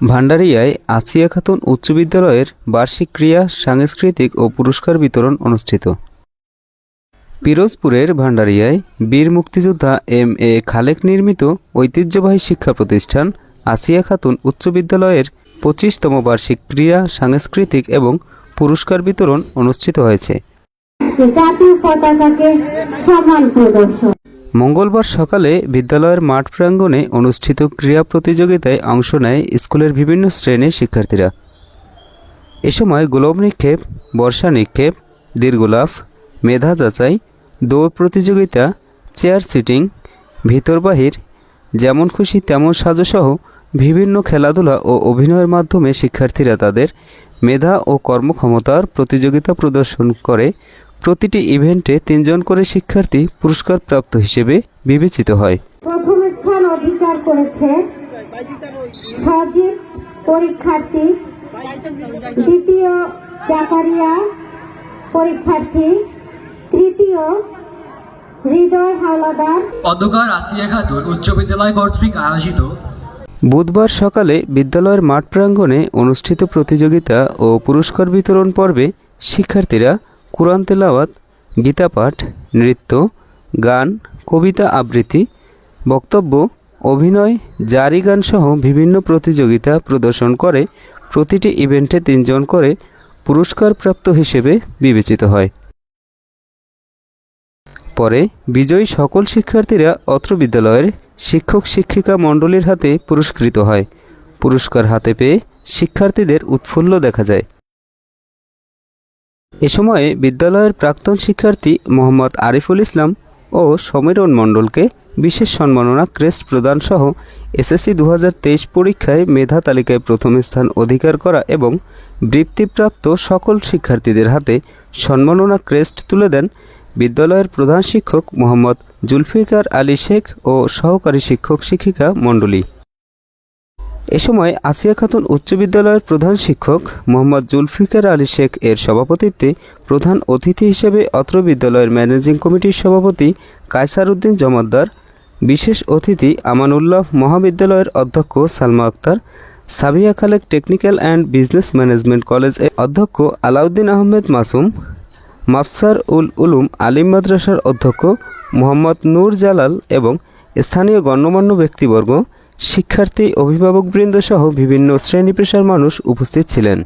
ভান্ডারিয়ায় আসিয়া খাতুন উচ্চ বিদ্যালয়ের বার্ষিক ক্রীড়া সাংস্কৃতিক ও পুরস্কার বিতরণ অনুষ্ঠিত। পিরোজপুরের ভান্ডারিয়ায় বীর মুক্তিযোদ্ধা এম এ খালেক নির্মিত ঐতিহ্যবাহী শিক্ষা প্রতিষ্ঠান আসিয়া খাতুন উচ্চ বিদ্যালয়ের পঁচিশতম বার্ষিক ক্রীড়া সাংস্কৃতিক এবং পুরস্কার বিতরণ অনুষ্ঠিত হয়েছে। জাতীয় পতাকাকে প্রদর্শন। মঙ্গলবার সকালে বিদ্যালয়ের মাঠ প্রাঙ্গণে অনুষ্ঠিত ক্রীড়া প্রতিযোগিতায় অংশ নেয় স্কুলের বিভিন্ন শ্রেণির শিক্ষার্থীরা। এ সময় গোলব নিক্ষেপ, বর্ষা নিক্ষেপ দীর্ঘলাফ মেধা যাচাই, দৌড় প্রতিযোগিতা, চেয়ার সিটিং, ভিতর বাহির, যেমন খুশি তেমন সাজসহ বিভিন্ন খেলাধুলা ও অভিনয়ের মাধ্যমে শিক্ষার্থীরা তাদের মেধা ও কর্মক্ষমতার প্রতিযোগিতা প্রদর্শন করে প্রতিটি ইভেন্টে তিনজন করে শিক্ষার্থী পুরস্কারপ্রাপ্ত হিসেবে বিবেচিত হয়। প্রথম স্থান অধিকার করেছে সজীব পরীক্ষার্থী দ্বিতীয় জাকারিয়া পরীক্ষার্থী তৃতীয় হৃদয় হাওলাদার। অন্ধকার আসিয়া খাতুন উচ্চ বিদ্যালয় কর্তৃক আয়োজিত বুধবার সকালে বিদ্যালয়ের মাঠ প্রাঙ্গণে অনুষ্ঠিত প্রতিযোগিতা ও পুরস্কার বিতরণ পর্বে শিক্ষার্থীরা কোরআন তেলাওয়াত গীতাপাঠ নৃত্য, গান, কবিতা আবৃত্তি, বক্তব্য, অভিনয়, জারি গান সহ বিভিন্ন প্রতিযোগিতা প্রদর্শন করে। প্রতিটি ইভেন্টে তিনজন করে পুরস্কারপ্রাপ্ত হিসেবে বিবেচিত হয়। পরে বিজয়ী সকল শিক্ষার্থীরা অত্র বিদ্যালয়ের শিক্ষক শিক্ষিকা মণ্ডলীর হাতে পুরস্কৃত হয়। পুরস্কার হাতে পেয়ে শিক্ষার্থীদের উৎফুল্ল দেখা যায়। এ সময়ে বিদ্যালয়ের প্রাক্তন শিক্ষার্থী মোহাম্মদ আরিফুল ইসলাম ও সমীরণ মণ্ডলকে বিশেষ সম্মাননা ক্রেস্ট প্রদান সহ এসএসসি দু হাজার তেইশ পরীক্ষায় মেধা তালিকায় প্রথম স্থান অধিকার করা এবং বৃত্তিপ্রাপ্ত সকল শিক্ষার্থীদের হাতে সম্মাননা ক্রেস্ট তুলে দেন বিদ্যালয়ের প্রধান শিক্ষক মোহাম্মদ জুলফিকার আলী শেখ ও সহকারী শিক্ষক শিক্ষিকা মণ্ডলী। এ সময় আসিয়া খাতুন উচ্চ বিদ্যালয়ের প্রধান শিক্ষক মোহাম্মদ জুলফিকার আলী শেখ এর সভাপতিত্বে প্রধান অতিথি হিসেবে অত্র বিদ্যালয়ের ম্যানেজিং কমিটির সভাপতি কায়সার উদ্দিন জমাদ্দার, বিশেষ অতিথি আমানুল্লাহ মহাবিদ্যালয়ের অধ্যক্ষ Salma Akter, Sabiya Khalek technical and business management কলেজের অধ্যক্ষ আলাউদ্দিন আহমেদ মাসুম, মাফসার উল উলুম আলিম মাদ্রাসার অধ্যক্ষ মোহাম্মদ নূর জালাল এবং স্থানীয় গণ্যমান্য ব্যক্তিবর্গ শিক্ষার্থী অভিভাবকবৃন্দ সহ বিভিন্ন শ্রেণি পেশার মানুষ উপস্থিত ছিলেন।